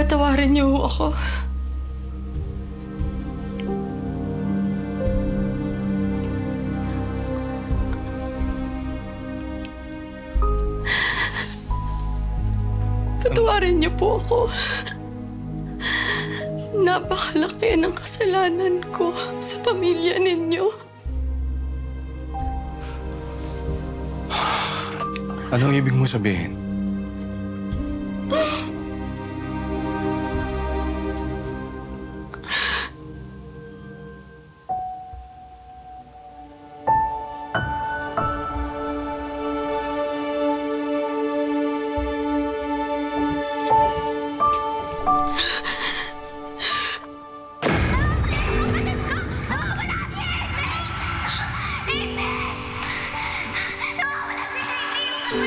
Patawarin niyo ho ako. Patawarin niyo po ako. Napakalaki ng kasalanan ko sa pamilya ninyo. Anong ibig mo sabihin? Tinukot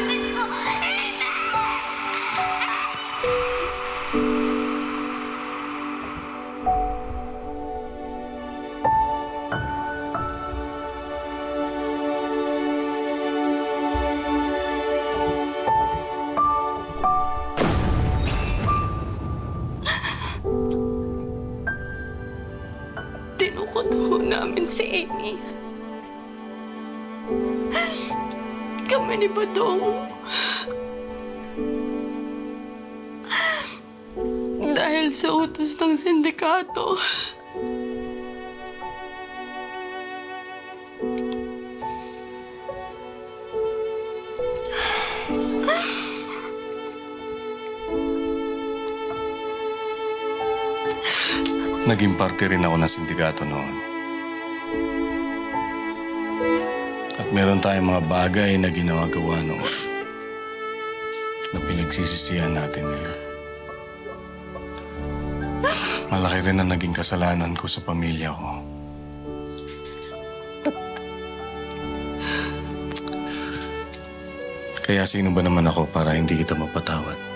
ho namin si Amy. Kami ni Badong. Dahil sa utos ng sindikato. Naging parte rin ako ng sindikato noon. At meron tayong mga bagay na ginagawa noon na pinagsisisihan natin ngayon. Malaki rin ang naging kasalanan ko sa pamilya ko. Kaya sino ba naman ako para hindi kita mapatawad?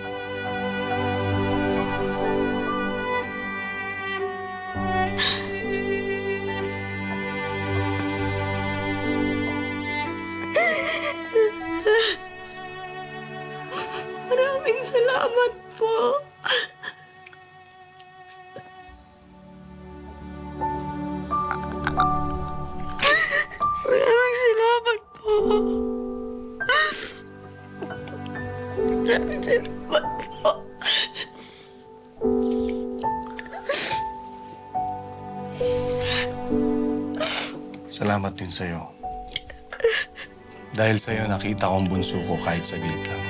Salamat po. Maraming salamat po. Maraming salamat po. Salamat din sa'yo. Dahil sa'yo nakita kong bunso ko kahit saglit lang.